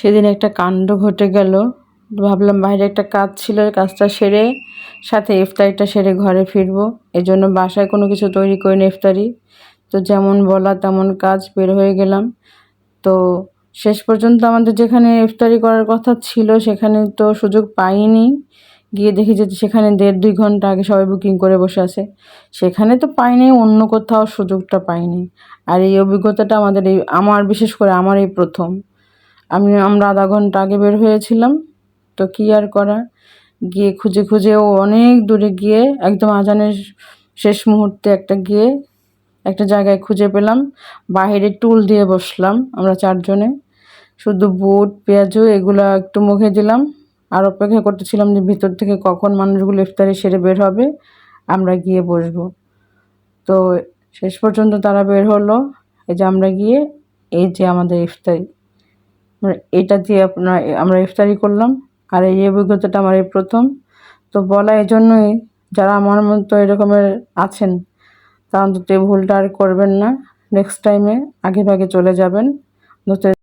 সেদিন একটা কাণ্ড ঘটে গেল। ভাবলাম বাইরে একটা কাজ ছিল, কাজটা সেরে সাথে ইফতারিটা সেরে ঘরে ফিরবো। এই জন্য বাসায় কোনো কিছু তৈরি করি করিনি ইফতারি। তো যেমন বলা তেমন কাজ বের হয়ে গেলাম। তো শেষ পর্যন্ত আমাদের যেখানে ইফতারি করার কথা ছিল, সেখানে তো সুযোগ পাইনি। গিয়ে দেখি যে সেখানে দেড় দুই ঘণ্টা আগে সবাই বুকিং করে বসে আছে। সেখানে তো পাইনি, অন্য কোথাও সুযোগটা পাইনি। আর এই অভিজ্ঞতাটা আমাদের এই, আমার, বিশেষ করে আমার এই প্রথম। আমি, আমরা আধা ঘণ্টা আগে বের হয়েছিলাম। তো কী আর করা গিয়ে খুঁজে খুঁজে ও অনেক দূরে গিয়ে, একদম আজানের শেষ মুহূর্তে একটা গিয়ে একটা জায়গায় খুঁজে পেলাম। বাহিরে টুল দিয়ে বসলাম আমরা চারজনে। শুধু বুট, পেঁয়াজু এগুলো একটু মুখে দিলাম। আর অপেক্ষা করতেছিলাম যে ভিতর থেকে কখন মানুষগুলো ইফতারি সেরে বের হবে, আমরা গিয়ে বসবো। তো শেষ পর্যন্ত তারা বের হলো। এই যে আমরা গিয়ে, এই যে আমাদের ইফতারি। এটা দিয়ে আপনার আমরা ইফতারি করলাম। আর এই অভিজ্ঞতাটা আমার এই প্রথম। তো বলা এই জন্যই যারা আমার মতো এরকমের আছেন, তারা অন্তত এই ভুলটা আর করবেন না। নেক্সট টাইমে আগে ভাগে চলে যাবেন।